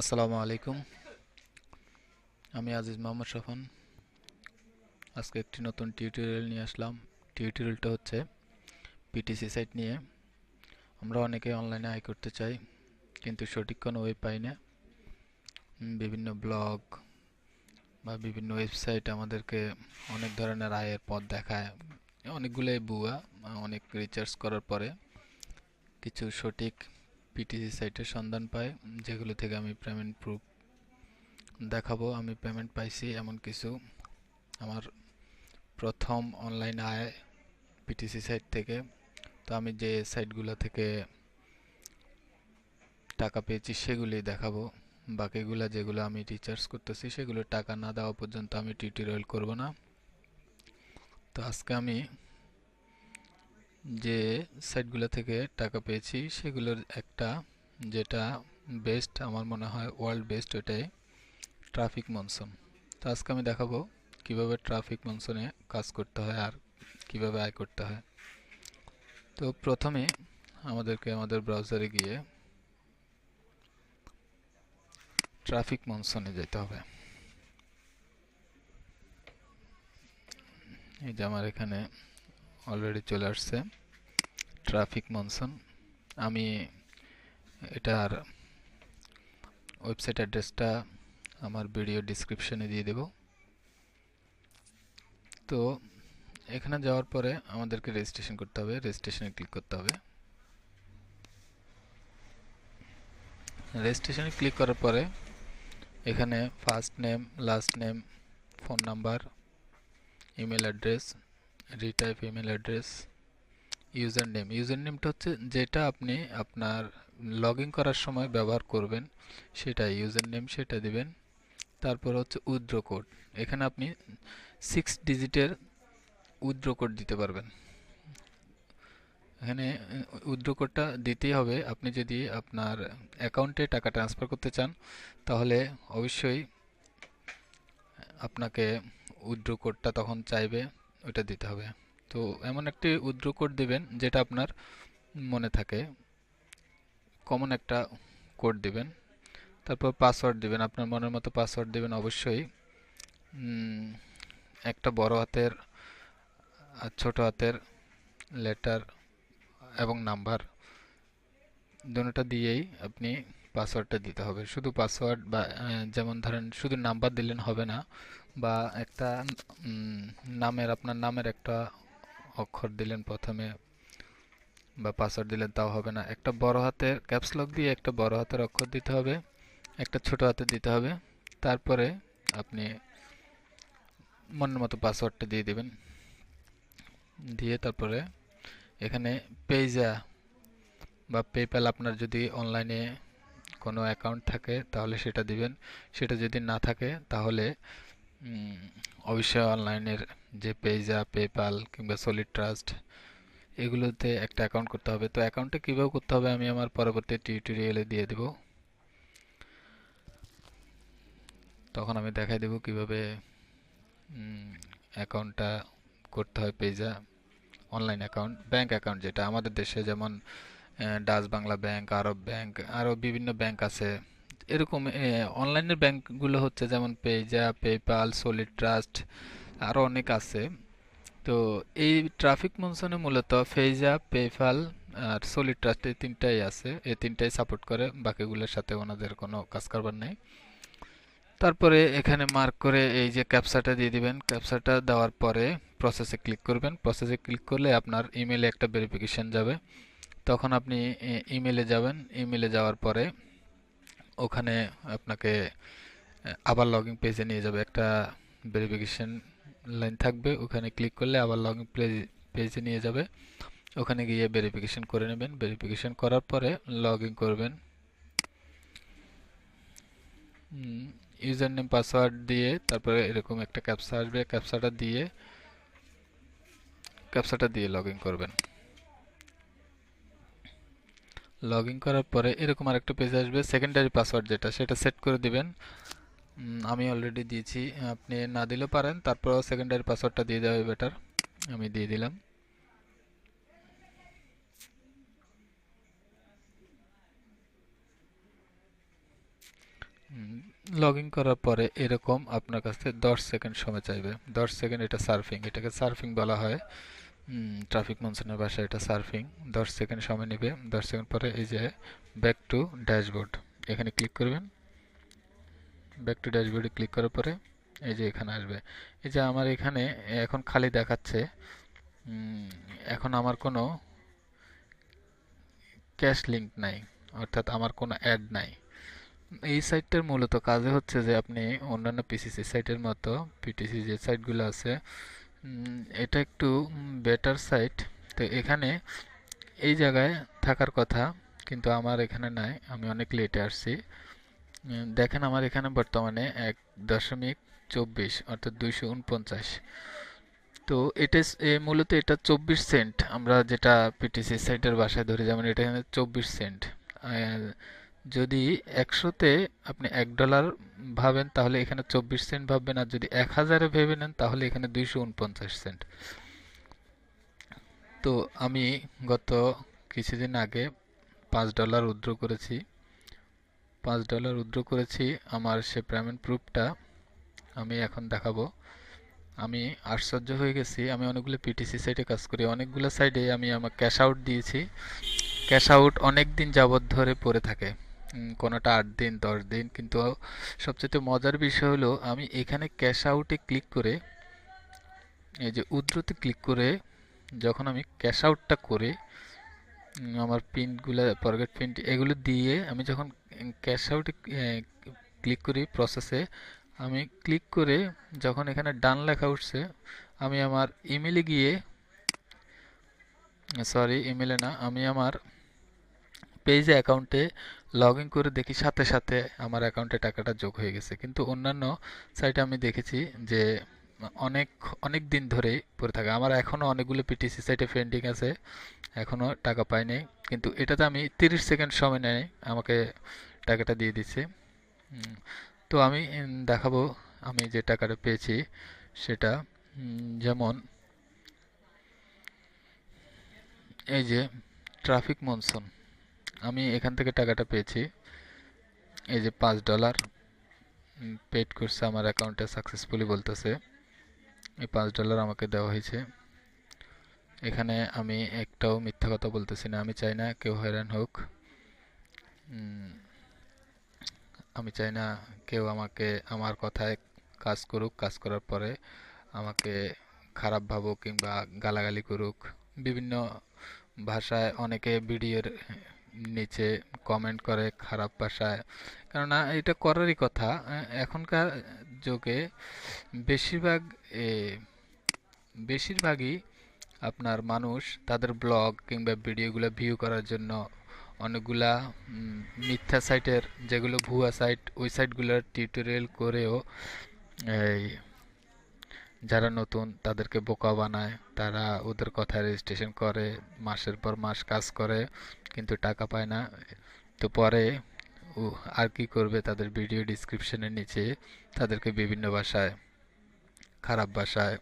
আসসালামু আলাইকুম। আমি আজিজ মোহাম্মদ সফান আজকে একটি নতুন টিউটোরিয়াল নিয়ে আসলাম। টিউটোরিয়ালটা হচ্ছে পিটিসি সাইট নিয়ে। আমরা অনেকে অনলাইনে আয় করতে চাই, কিন্তু সঠিক কোনো ওয়ে পাই না। বিভিন্ন ব্লগ বা বিভিন্ন ওয়েবসাইট আমাদেরকে অনেক ধরনের আয়ের পথ দেখায়। অনেকগুলোই বুয়া, অনেক রিচার্জ করার পরে কিছু সঠিক পিটিসি সাইটের সন্ধান পাই যেগুলো থেকে আমি পেমেন্ট প্রুফ দেখাবো। আমি পেমেন্ট পাইছি এমন কিছু। আমার প্রথম অনলাইন আয় পিটিসি সাইট থেকে। তো আমি যে সাইটগুলো থেকে টাকা পেয়েছি সেগুলি দেখাবো। বাকিগুলো যেগুলো আমি রিচার্জ করতেছি, সেগুলো টাকা না দেওয়া পর্যন্ত আমি টিউটোরিয়াল করব না। তো আজকে আমি যে সাইটগুলো থেকে টাকা পেয়েছি, সেগুলোর একটা যেটা বেস্ট আমার মনে হয় ওয়ার্ল্ড বেস্ট ওটাই ট্রাফিক মনসুন তো আজকে আমি দেখাবো কীভাবে ট্রাফিক মনসুনে কাজ করতে হয় আর কীভাবে আয় করতে হয়। তো প্রথমে আমাদেরকে আমাদের ব্রাউজারে গিয়ে ট্রাফিক মনসুনে যেতে হবে। এই যে আমার এখানে অলরেডি চলে আসছে। ট্রাফিক মনসুন আমি এটার ওয়েবসাইট অ্যাড্রেসটা আমার ভিডিও ডিসক্রিপশনে দিয়ে দেব। তো এখানে যাওয়ার পরে আমাদেরকে রেজিস্ট্রেশন করতে হবে। রেজিস্ট্রেশনে ক্লিক করতে হবে। রেজিস্ট্রেশনে ক্লিক করার পরে এখানে first name last name phone number email address retype email address user name user নেমটা হচ্ছে যেটা আপনি আপনার লগ করার সময় ব্যবহার করবেন সেটা ইউজার নেম সেটা দিবেন। তারপর হচ্ছে উইথড্র কোড। এখানে আপনি সিক্স ডিজিটের উইথড্র কোড দিতে পারবেন। এখানে উইথড্র কোডটা দিতেই হবে। আপনি যদি আপনার অ্যাকাউন্টে টাকা ট্রান্সফার করতে চান, তাহলে অবশ্যই আপনাকে উইথড্র কোডটা তখন চাইবে। ওইটা দিতে হবে। তো এমন একটি উইথড্র কোড দিবেন, যেটা আপনার মনে থাকে। কমন একটা কোড দিবেন। তারপর পাসওয়ার্ড দিবেন, আপনার মনের মতো পাসওয়ার্ড দিবেন অবশ্যই। একটা বড় হাতের ছোট হাতের লেটার এবং নাম্বার দুটোটা দিয়েই আপনি পাসওয়ার্ডটা দিতে হবে। শুধু পাসওয়ার্ড বা যেমন ধরেন, শুধু নাম্বার দিলেন হবে না। বা একটা নামের, আপনার নামের একটা অক্ষর দিলেন প্রথমে বা পাসওয়ার্ড দিলেন, তাও হবে না। একটা বড় হাতের ক্যাপস লক দিয়ে একটা বড় হাতের অক্ষর দিতে হবে, একটা ছোট হাতে দিতে হবে। তারপরে আপনি মনের মতো পাসওয়ার্ডটা দিয়ে দেবেন। দিয়ে তারপরে এখানে পেজা বা পেপ্যাল আপনার যদি অনলাইনে কোনো অ্যাকাউন্ট থাকে, তাহলে সেটা দিবেন। সেটা যদি না থাকে, তাহলে অবশ্যই অনলাইনের যে পেজা পেপ্যাল কিংবা সলিড ট্রাস্ট এগুলোতে একটা অ্যাকাউন্ট করতে হবে। তো অ্যাকাউন্টটা কীভাবে করতে হবে আমি আমার পরবর্তী টিউটোরিয়ালে দিয়ে দেব। তখন আমি দেখাই দেব কীভাবে অ্যাকাউন্টটা করতে হয় Payza online account bank account যেটা। আমাদের দেশে যেমন Dutch Bangla bank Arab bank আরও বিভিন্ন ব্যাংক আছে। এরকম অনলাইনের ব্যাংকগুলো হচ্ছে যেমন পেজা পেপাল সলিড ট্রাস্ট আরও অনেক আছে। তো এই ট্রাফিক মনসুনে মূলত ফেজা পেপাল আর সলিড ট্রাস্ট এই তিনটাই আছে। এই তিনটাই সাপোর্ট করে, বাকিগুলোর সাথে ওনাদের কোনো কাজ কারবার নেই। তারপরে এখানে মার্ক করে এই যে ক্যাপসাটা দিয়ে দিবেন। ক্যাপসাটা দেওয়ার পরে প্রসেসে ক্লিক করবেন। প্রসেসে ক্লিক করলে আপনার ইমেলে একটা ভেরিফিকেশন যাবে। তখন আপনি ইমেলে যাবেন। ইমেলে যাওয়ার পরে ওখানে আপনাকে আবার লগইন পেজে নিয়ে যাবে। একটা ভেরিফিকেশন লাইন থাকবে, ওখানে ক্লিক করলে আবার লগইন পেজে নিয়ে যাবে। ওখানে গিয়ে ভেরিফিকেশন করে নেবেন। ভেরিফিকেশন করার পরে লগ ইন করবেন। ইউজার নেম পাসওয়ার্ড দিয়ে তারপরে এরকম একটা ক্যাপসা আসবে। ক্যাপসাটা দিয়ে ক্যাপসাটা দিয়ে লগ ইন করবেন। লগ ইন করার পরে এরকম আরেকটা পেজ আসবে সেকেন্ডারি পাসওয়ার্ড যেটা, সেটা সেট করে দিবেন। আমি অলরেডি দিয়েছি, আপনি না দিলেও পারেন তারপর সেকেন্ডারি পাসওয়ার্ডটা দিয়ে দেওয়া বেটার আমি দিয়ে দিলাম। লগ ইন করার পরে এরকম আপনার কাছে দশ সেকেন্ড সময় চাইবে। দশ সেকেন্ড এটা সার্ফিং এটাকে সার্ফিং বলা হয়। ট্রাফিক মনসুনের ভাষায় এটা সার্ফিং দশ সেকেন্ড সময় নেবে। দশ সেকেন্ড পরে এই যে ব্যাক টু ড্যাশবোর্ড এখানে ক্লিক করবেন। ব্যাক টু ড্যাশবোর্ডে ক্লিক করার পরে এই যে এখানে আসবে। এই যে আমার এখানে এখন খালি দেখাচ্ছে এখন আমার কোনো ক্যাশ লিঙ্ক নাই, অর্থাৎ আমার কোনো অ্যাড নাই। এই সাইটটার মূলত কাজে হচ্ছে যে আপনি অন্যান্য পিসিসি সাইটের মতো পিটিসি যে সাইটগুলো আছে এটা একটু বেটার সাইট তো এখানে এই জায়গায় থাকার কথা, কিন্তু আমার এখানে নাই, আমি অনেক লেটে আসছি। দেখেন আমার এখানে বর্তমানে এক দশমিক চব্বিশ, অর্থাৎ দুইশো উনপঞ্চাশ। তো এটা মূলত এটা চব্বিশ সেন্ট আমরা যেটা পিটিসি সাইটের বাসায় ধরি, যেমন এটা এখানে চব্বিশ সেন্ট যদি একশোতে আপনি এক ডলার ভাবেন, তাহলে এখানে চব্বিশ সেন্ট ভাববেন, আর যদি এক হাজারে ভেবে নেন, তাহলে এখানে দুইশো উনপঞ্চাশ সেন্ট। তো আমি গত কিছুদিন আগে পাঁচ ডলার উদ্র করেছি। পাঁচ ডলার উদ্র করেছি, আমার সে পেমেন্ট প্রুফটা আমি এখন দেখাবো। আমি আশ্চর্য হয়ে গেছি, আমি অনেকগুলো পিটিসি সাইটে কাজ করি। অনেকগুলো সাইডে আমি আমার ক্যাশ আউট দিয়েছি। ক্যাশ আউট অনেক দিন যাবৎ ধরে পড়ে থাকে। কোনোটা আট দিন, দশ দিন, কিন্তু সবচেয়ে মজার বিষয় হলো আমি এখানে ক্যাশ আউটে ক্লিক করে, এই যে উদ্রতে ক্লিক করে যখন আমি ক্যাশ আউটটা করে আমার প্রিন্টগুলো পকেট প্রিন্ট এগুলো দিয়ে আমি যখন ক্যাশ আউটে ক্লিক করি প্রসেসে আমি ক্লিক করে যখন এখানে ডান লেখা উঠছে, আমি আমার ইমেলে গিয়ে সরি ইমেলে না, আমি আমার পেজে অ্যাকাউন্টে লগ ইন করে দেখি সাথে সাথে আমার অ্যাকাউন্টে টাকাটা যোগ হয়ে গেছে। কিন্তু অন্যান্য সাইটে আমি দেখেছি যে অনেক অনেক দিন ধরেই পড়ে থাকে। আমার এখনও অনেকগুলো পিটিসি সাইটে পেন্ডিং আছে এখনও টাকা পাইনি কিন্তু এটাতে আমি তিরিশ সেকেন্ড সময় নেয় আমাকে টাকাটা দিয়ে দিচ্ছে। তো আমি দেখাবো আমি যে টাকাটা পেয়েছি সেটা। যেমন এই যে ট্রাফিক মনসুন আমি এখান থেকে টাকাটা পেয়েছি। এই যে পাঁচ ডলার। পেড করছে আমার অ্যাকাউন্টে সাকসেসফুলি বলতেছে। এই পাঁচ ডলার আমাকে দেওয়া হয়েছে। এখানে আমি একটাও মিথ্যা কথা বলতেছি না। আমি চাই না কেউ হয়রান হোক। আমি চাই না কেউ আমাকে, আমার কথায় কাজ করুক। কাজ করার পরে আমাকে খারাপ ভাবুক কিংবা গালাগালি করুক। বিভিন্ন ভাষায় অনেকে ভিডিওর নিচে কমেন্ট করে খারাপ ভাষায়। কেননা এটা করারই কথা। এখনকার যুগে বেশিরভাগ বেশিরভাগই আপনার মানুষ তাদের ব্লগ কিংবা ভিডিওগুলো ভিউ করার জন্য অনেকগুলা মিথ্যা সাইটের যেগুলো ভুয়া সাইট ওই সাইটগুলোর টিউটোরিয়াল করেও, এই যারা নতুন, তাদেরকে বোকা বানায়। তারা ওদের কথা রেজিস্ট্রেশন করে, মাসের পর মাস কাজ করে, কিন্তু টাকা পায় না। তো পরে আর কি করবে তাদের ভিডিও ডিসক্রিপশনের নিচে? তাদেরকে বিভিন্ন ভাষায়, খারাপ ভাষায়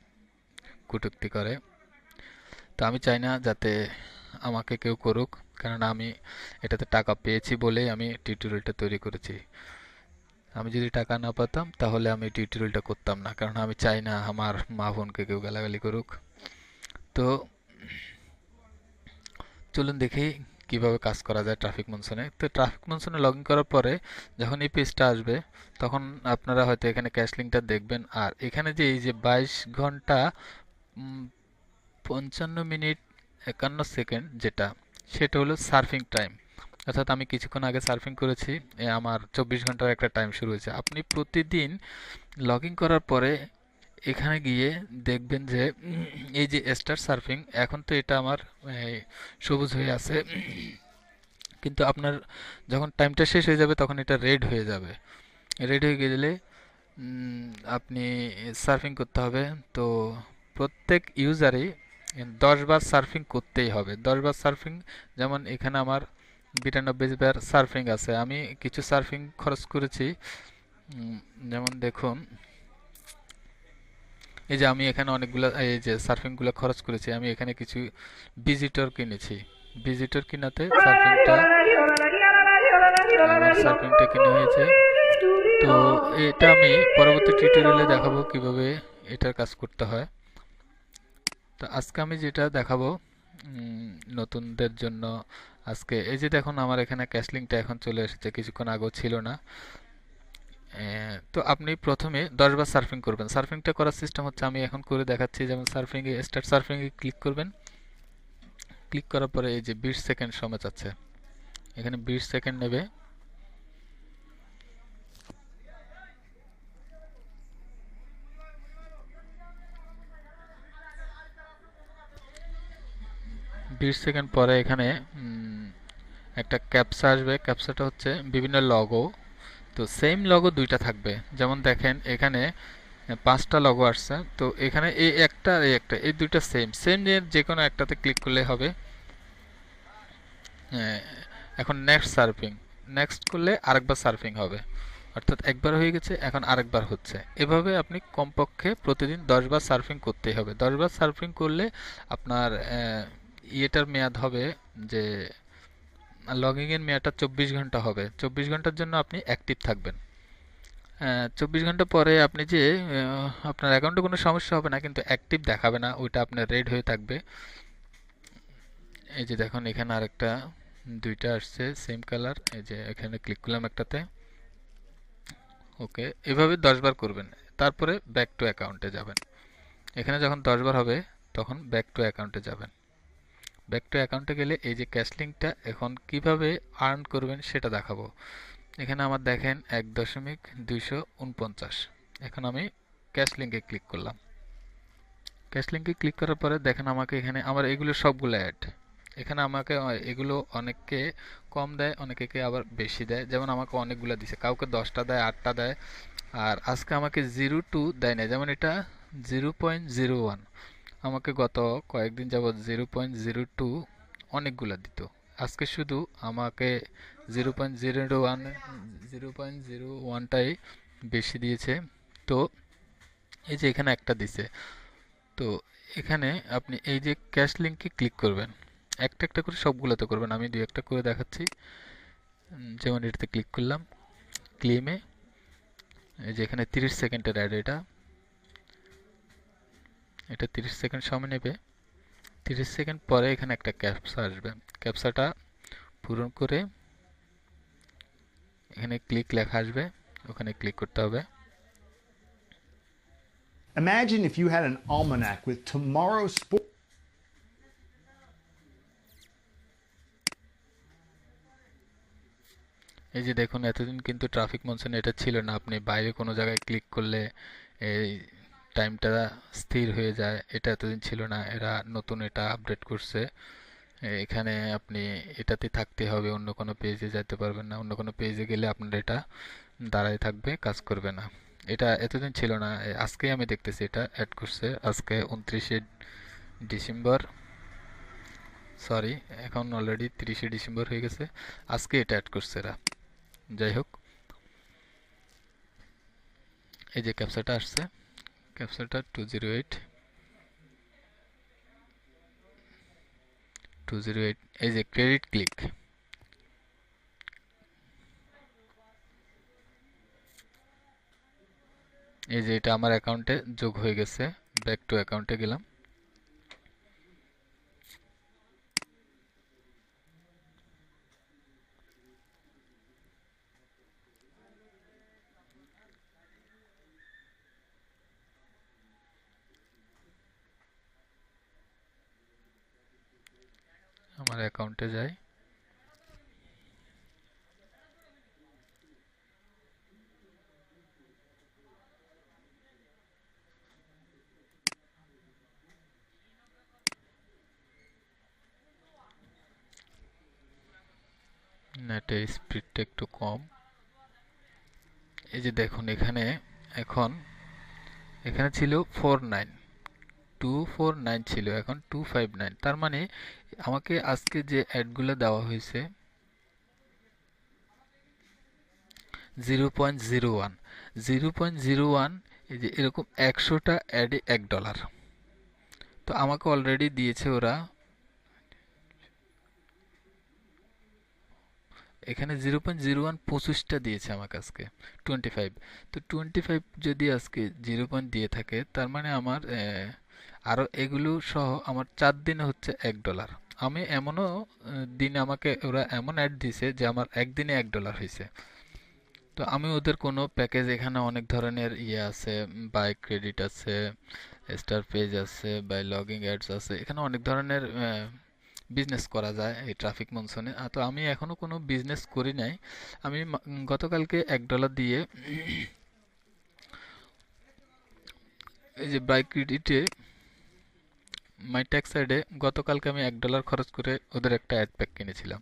কটূক্তি করে। তো আমি চাই না যাতে আমাকে কেউ করুক, কেননা আমি এটাতে টাকা পেয়েছি বলেই আমি টিউটোরিয়ালটা তৈরি করেছি। আমি যদি টাকা না পেতাম, তাহলে আমি টিউটোরিয়ালটা করতাম না। কারণ আমি চাই না আমার মা বোনকে কেউ গালাগালি করুক। তো চলুন দেখি কীভাবে কাজ করা যায় ট্রাফিক মনসুনে তো ট্রাফিক মনসুনে লগ ইন করার পরে যখন এই পেজটা আসবে, তখন আপনারা হয়তো এখানে ক্যাশ লিঙ্কটা দেখবেন। আর এখানে যে এই যে বাইশ ঘণ্টা পঞ্চান্ন মিনিট একান্ন সেকেন্ড যেটা, সেটা হলো সার্ফিং টাইম অর্থাৎ আমি কিছুক্ষণ আগে সার্ফিং করেছি আমার চব্বিশ ঘণ্টার একটা টাইম শুরু হয়েছে। আপনি প্রতিদিন লগ ইন করার পরে এখানে গিয়ে দেখবেন যে, এই যে স্টার সার্ফিং এখন তো এটা আমার সবুজ হয়ে আছে। কিন্তু আপনার যখন টাইমটা শেষ হয়ে যাবে, তখন এটা রেড হয়ে যাবে। রেড হয়ে গেলে আপনি সার্ফিং করতে হবে। তো প্রত্যেক ইউজারই দশ বার সার্ফিং করতেই হবে। দশ বার সার্ফিং যেমন এখানে আমার বিরানব্বই বার সার্ফিং আছে। আমি কিছু সার্ফিং খরচ করেছি। যেমন দেখুন, এই যে আমি এখানে অনেকগুলো, এই যে সার্ফিংগুলো খরচ করেছি। আমি এখানে কিছু ভিজিটর কিনেছি। ভিজিটর কিনাতে সার্ফিংটা সার্ফিংটা কিনে হয়েছে। তো এটা আমি পরবর্তী টিউটোরিয়ালে দেখাবো কীভাবে এটার কাজ করতে হয়। তো আজকে আমি যেটা দেখাবো নতুনদের জন্য আজকে এই যে দেখুন আমার এখানে ক্যাশলিংটা এখন চলে এসেছে, কিছুক্ষণ আগেও ছিল না। তো আপনি প্রথমে দশ বার সার্ফিং করবেন। সার্ফিংটা করার সিস্টেম হচ্ছে আমি এখন করে দেখাচ্ছি, যেমন সার্ফিংয়ে স্টার্ট সার্ফিং এ ক্লিক করবেন। ক্লিক করার পরে এই যে বিশ সেকেন্ড সময় চাচ্ছে এখানে বিশ সেকেন্ড নেবে। বিশ সেকেন্ড পরে এখানে একটা ক্যাপসা আসবে ক্যাপসাটা হচ্ছে বিভিন্ন লগো তো সেম লগো দুইটা থাকবে। যেমন দেখেন এখানে পাঁচটা লগো আসছে তো এখানে এই একটা এই একটা এই দুইটা সেম সেম যে কোনো একটাতে ক্লিক করলে হবে। হ্যাঁ, এখন নেক্সট সার্ফিং নেক্সট করলে আরেকবার সার্ফিং হবে। অর্থাৎ একবার হয়ে গেছে এখন আরেকবার হচ্ছে। এভাবে আপনি কমপক্ষে প্রতিদিন দশবার সার্ফিং করতেই হবে। দশবার সার্ফিং করলে আপনার ইয়েটার মেয়াদ হবে যে লগিং এর মেয়াদটা চব্বিশ ঘণ্টা হবে। চব্বিশ ঘণ্টার জন্য আপনি অ্যাক্টিভ থাকবেন। চব্বিশ ঘণ্টা পরে আপনি যে আপনার অ্যাকাউন্টে কোনো সমস্যা হবে না, কিন্তু অ্যাক্টিভ দেখাবে না, ওইটা আপনার রেড হয়ে থাকবে। এই যে দেখুন, এখানে আরেকটা, দুইটা আসছে সেম কালার এই যে এখানে ক্লিক করলাম একটাতে। ওকে এভাবে দশবার করবেন, তারপরে ব্যাক টু অ্যাকাউন্টে যাবেন। এখানে যখন দশবার হবে, তখন ব্যাক টু অ্যাকাউন্টে যাবেন। ব্যাক টু অ্যাকাউন্টে গেলে এই যে ক্যাশ লিঙ্কটা এখন কীভাবে আর্ন করবেন সেটা দেখাবো। এখানে আমার দেখেন এক দশমিক দুইশো উনপঞ্চাশ। এখন আমি ক্যাশ লিঙ্কে ক্লিক করলাম। ক্যাশ লিঙ্কে ক্লিক করার পরে দেখেন আমাকে এখানে আমার এগুলো সবগুলো অ্যাড এখানে আমাকে এগুলো অনেককে কম দেয় অনেকে আবার বেশি দেয়। যেমন আমাকে অনেকগুলো দিছে। কাউকে দশটা দেয়, আটটা দেয়। আর আজকে আমাকে জিরো টু দেয় না যেমন এটা জিরো পয়েন্ট জিরো ওয়ান আমাকে গত কয়েকদিন যাবৎ জিরো পয়েন্ট জিরো টু অনেকগুলো দিত। আজকে শুধু আমাকে zero point zero one, zero point zero ওয়ানটাই বেশি দিয়েছে। তো এই যে এখানে একটা দিছে। তো এখানে আপনি এই যে ক্যাশ লিঙ্কে ক্লিক করবেন, একটা একটা করে সবগুলোতে করবেন। আমি দুই একটা করে দেখাচ্ছি। যেমন এটাতে ক্লিক করলাম, ক্লেমে। এই যে এখানে তিরিশ সেকেন্ডের অ্যাড এটা। এটা তিরিশ সেকেন্ড সময় নেবে। তিরিশ সেকেন্ড পরে এখানে একটা ক্যাপসা আসবে। ক্যাপসাটা পূরণ করে এখানে ক্লিক লেখা আসবে। ওখানে ক্লিক করতে হবে। Imagine if you had an almanac with tomorrow's sport. এই যে দেখুন এতদিন কিন্তু ট্রাফিক মনসুন এটা ছিল না। আপনি বাইরে কোনো জায়গায় ক্লিক করলে এই টাইমটা স্থির হয়ে যায়। এটা এতদিন ছিল না। এরা নতুন এটা আপডেট করছে। এখানে আপনি এটাতে থাকতে হবে, অন্য কোনো পেজে যেতে পারবেন না। অন্য কোনো পেজে গেলে আপনার এটা দাঁড়ায় থাকবে, কাজ করবে না। এটা এতদিন ছিল না। আজকেই আমি দেখতেছি এটা অ্যাড করছে। আজকে উনত্রিশে ডিসেম্বর সরি এখন অলরেডি তিরিশে ডিসেম্বর হয়ে গেছে। আজকে এটা অ্যাড করছে এরা। যাই হোক। এই যে ক্যাপচাটা আসছে। ক্যাপচাটা two zero eight. Two zero eight, এই যে ক্রেডিট ক্লিক। এই যে এটা আমার অ্যাকাউন্টে যোগ হয়ে গেছে, ব্যাক টু অ্যাকাউন্টে গেলাম। আমার অ্যাকাউন্টে যাই। নেটের স্পিডটা একটু কম। এই যে দেখুন, এখানে, এখন, এখানে ছিল four nine two four nine ছিল, এখন টু ফাইভ নাইন তার মানে আমাকে আজকে যে অ্যাডগুলো দেওয়া হয়েছে zero point zero one zero point zero one এই যে এরকম একশোটা অ্যাডে এক ডলার। তো আমাকে অলরেডি দিয়েছে ওরা, এখানে জিরো পয়েন্ট জিরো ওয়ান পঁচিশটা দিয়েছে আমাকে আজকে টোয়েন্টি ফাইভ তো টোয়েন্টি ফাইভ যদি আজকে জিরো পয়েন্ট দিয়ে থাকে, তার মানে আমার আরও এগুলো সহ আমার চার দিনে হচ্ছে এক ডলার আমি এমনও দিনে আমাকে ওরা এমন অ্যাড দিছে যে আমার একদিনে এক ডলার হয়েছে তো আমি ওদের কোনো প্যাকেজ এখানে অনেক ধরনের ইয়ে আছে বাই ক্রেডিট আছে স্টার পেজ আছে বাই লগিং অ্যাডস আছে, এখানে অনেক ধরনের বিজনেস করা যায় এই ট্রাফিক মনসুনে তো আমি এখনও কোনো বিজনেস করি নাই। আমি গতকালকে এক ডলার দিয়ে এই যে বাই ক্রেডিটে মাই ট্যাক্স সাইডে গতকালকে আমি এক ডলার খরচ করে ওদের একটা অ্যাড প্যাক কিনেছিলাম।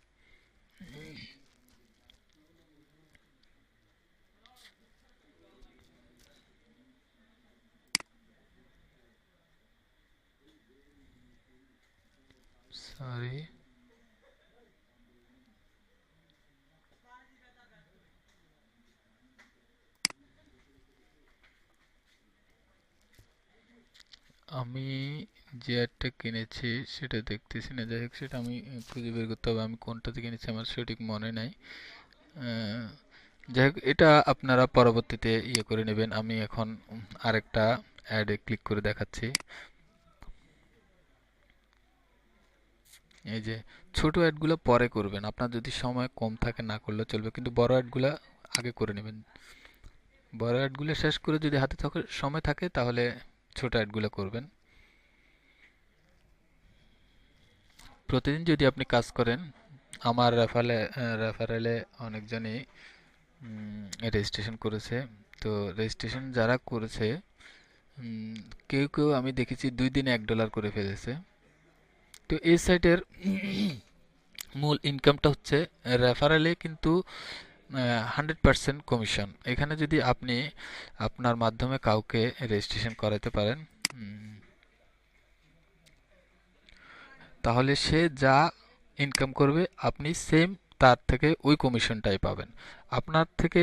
সরি আমি যে অ্যাডটা কিনেছি সেটা দেখতেছি না। যাই হোক, সেটা আমি খুঁজে বের করতে হবে। আমি কোনটাতে কিনেছি আমার সঠিক মনে নাই। যাই হোক, এটা আপনারা পরবর্তীতে ইয়ে করে নেবেন। আমি এখন আরেকটা অ্যাডে ক্লিক করে দেখাচ্ছি। এই যে, ছোট অ্যাডগুলো পরে করবেন। আপনার যদি সময় কম থাকে না করলে চলবে। কিন্তু বড় অ্যাডগুলো আগে করে নেবেন। বড় অ্যাডগুলো শেষ করে যদি হাতে সময় থাকে, তাহলে ছোট অ্যাডগুলো করবেন। প্রতিদিন যদি আপনি কাজ করেন, আমার রেফারে রেফারেলে অনেকজনই রেজিস্ট্রেশন করেছে। তো রেজিস্ট্রেশন যারা করেছে কেউ কেউ আমি দেখেছি দুই দিনে এক ডলার করে ফেলেছে। তো এই সাইটের মূল ইনকামটা হচ্ছে রেফারেলে কিন্তু হান্ড্রেড পার্সেন্ট কমিশন এখানে যদি আপনি আপনার মাধ্যমে কাউকে রেজিস্ট্রেশন করাতে পারেন তাহলে সে যা ইনকাম করবে, আপনি সেম তার থেকে ওই কমিশনটাই পাবেন। আপনার থেকে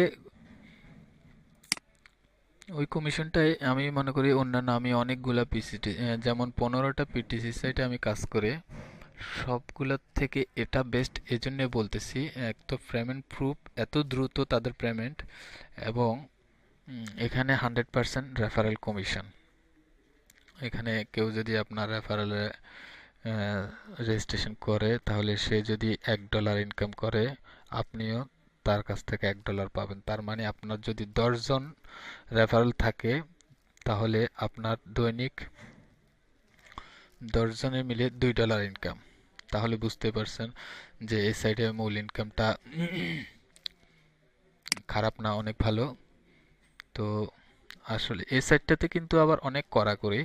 ওই কমিশনটাই আমি মনে করি অন্যান্য, আমি অনেকগুলা পিসিটি যেমন পনেরোটা পিটিসি সাইটে আমি কাজ করে সবগুলোর থেকে এটা বেস্ট এজন্য বলতেছি, এক তো পেমেন্ট প্রুফ এত দ্রুত তাদের পেমেন্ট এবং এখানে হান্ড্রেড পার্সেন্ট রেফারেল কমিশন এখানে কেউ যদি আপনার রেফারেলে রেজিস্ট্রেশন করে, তাহলে সে যদি এক ডলার ইনকাম করে, আপনিও তার কাছ থেকে এক ডলার পাবেন। তার মানে আপনার যদি দশজন রেফারেল থাকে, তাহলে আপনার দৈনিক দশজনে মিলে দুই ডলার ইনকাম তাহলে বুঝতে পারছেন যে এই সাইডে মূল ইনকামটা খারাপ না, অনেক ভালো। তো আসলে এই সাইডটাতে কিন্তু আবার অনেক কড়াকড়ি।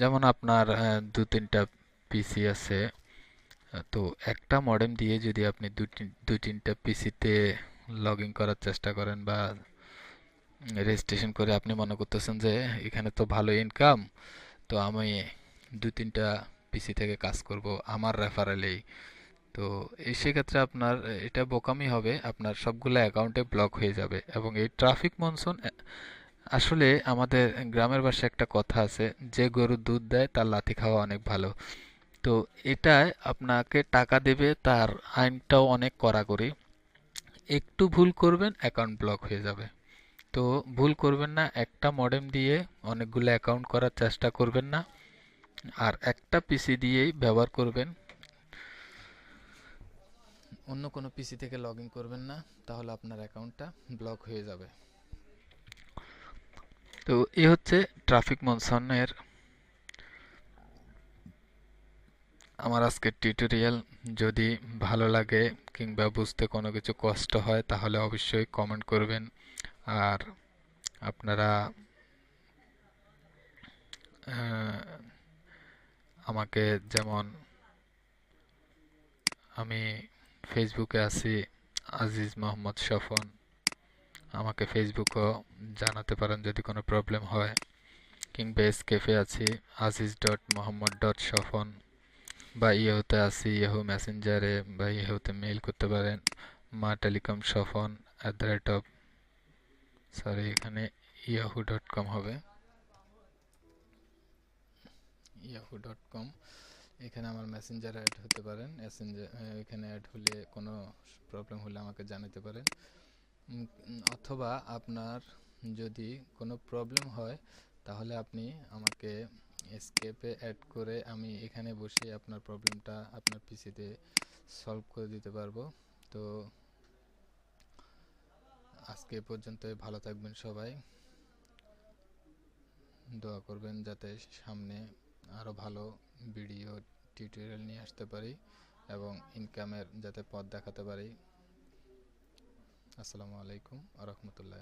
যেমন আপনার দু তিনটা পিসি আছে। তো একটা মডেম দিয়ে যদি আপনি দু দু তিনটা পিসিতে লগ ইন করার চেষ্টা করেন বা রেজিস্ট্রেশন করে আপনি মনে করতেছেন যে এখানে তো ভালো ইনকাম তো আমি দু তিনটা পিসি থেকে কাজ করব, আমার রেফারেলেই তো এই সেক্ষেত্রে আপনার, এটা বোকামি হবে, আপনার সবগুলো অ্যাকাউন্টে ব্লক হয়ে যাবে এবং এই ট্রাফিক মনসুন আসলে আমাদের গ্রামের ভাষায় একটা কথা আছে, যে গরু দুধ দেয় তার লাথি খাওয়া অনেক ভালো। তো এটায় আপনাকে টাকা দেবে, তার আইনটাও অনেক কড়াকড়ি একটু ভুল করবেন অ্যাকাউন্ট ব্লক হয়ে যাবে। তো ভুল করবেন না, একটা মডেম দিয়ে অনেকগুলো অ্যাকাউন্ট করার চেষ্টা করবেন না। আর একটা পিসি দিয়েই ব্যবহার করবেন। অন্য কোনো পিসি থেকে লগ করবেন না, তাহলে আপনার অ্যাকাউন্টটা ব্লক হয়ে যাবে। তো এই হচ্ছে ট্রাফিক মনসনের আমার আজকের টিউটোরিয়াল যদি ভালো লাগে কিংবা বুঝতে কোনো কিছু কষ্ট হয়, তাহলে অবশ্যই কমেন্ট করবেন। আর আপনারা আমাকে যেমন আমি ফেসবুকে আছি আজিজ মোহাম্মদ স্বপন আমাকে ফেসবুকও জানাতে পারেন যদি কোনো প্রবলেম হয়। কিংবা এসকেফে আছি আজিজ ডট মোহাম্মদ ডট স্বপন বা ইয়েহুতে আছি ইয়েহু মেসেঞ্জারে বা ইয়েহুতে মেইল করতে পারেন মা telecom Swapan at the rate of sorry এখানে ইয়াহু ডট কম হবে। ইয়াহু ডট কম এখানে আমার মেসেঞ্জার অ্যাড হতে পারেন। এখানে অ্যাড হলে কোনো প্রবলেম হলে আমাকে জানাতে পারেন। অথবা আপনার যদি কোনো প্রবলেম হয়, তাহলে আপনি আমাকে স্কেপে অ্যাড করে আমি এখানে বসে আপনার প্রবলেমটা আপনার পিসিতে সলভ করে দিতে পারব। তো আজকে পর্যন্ত ভালো থাকবেন সবাই। দোয়া করবেন যাতে সামনে আরও ভালো ভিডিও টিউটোরিয়াল নিয়ে আসতে পারি এবং ইনকামের যাতে পথ দেখাতে পারি। আসসালামু আলাইকুম আ রহমতুল্লাহ